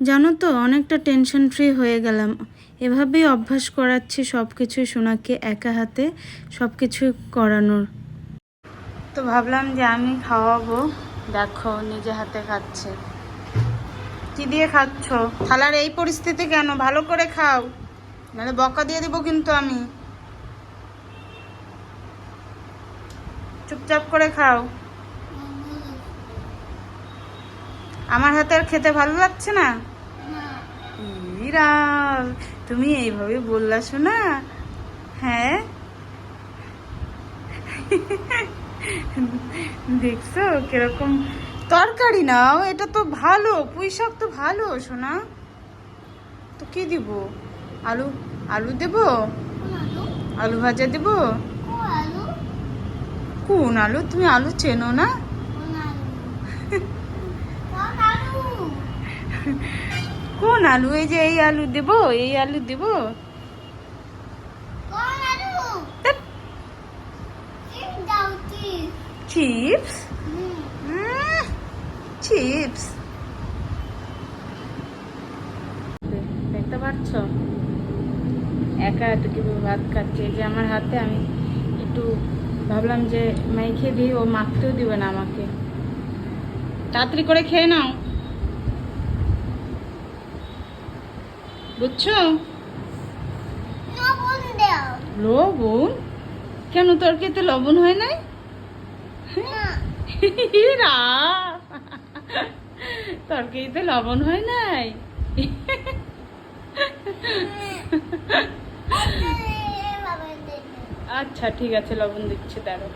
জানো তো, অনেকটা টেনশন ফ্রি হয়ে গেলাম। এভাবেই অভ্যাস করাচ্ছি সব কিছুই সোনাকে একা হাতে সব কিছু করানোর। তো ভাবলাম যে আমি খাওয়াবো। দেখো, নিজে হাতে খাচ্ছে। কি দিয়ে খাচ্ছ? থালার এই পরিস্থিতি কেন? ভালো করে খাও। নাহলে বকা দিয়ে দিব কিন্তু আমি। চুপচাপ করে খাও। আমার হাতে আর খেতে ভালো লাগছে না? ইরা তুমি এইভাবে বললা শোনা। হ্যাঁ? দেখছ কীরকম? তরকারি নাও এটা তো ভালো পুঁই শাক তো ভালো শোনা। তো কি দিব? আলু আলু দেব? আলু ভাজা দেব? কোন আলু? তুমি আলু চেনো না? কোন আলু? এই যে এই আলু দেব এই আলু দেব। চিপস? চিপস। দেখতে পাচ্ছ? একা এত কীভাবে ভাত খাচ্ছে? যে আমার হাতে আমি একটু ভাবলাম যে মাইখে দিই ও মাখতেও দিবে না আমাকে। তাড়াতাড়ি করে খেয়ে নাও। বুঝছ? লবণ কেন তোর খেতে লবণ হয় নাই? ইরা, তোর খেতে লবণ হয় নাই? আচ্ছা ঠিক আছে লবণ দিচ্ছি তারও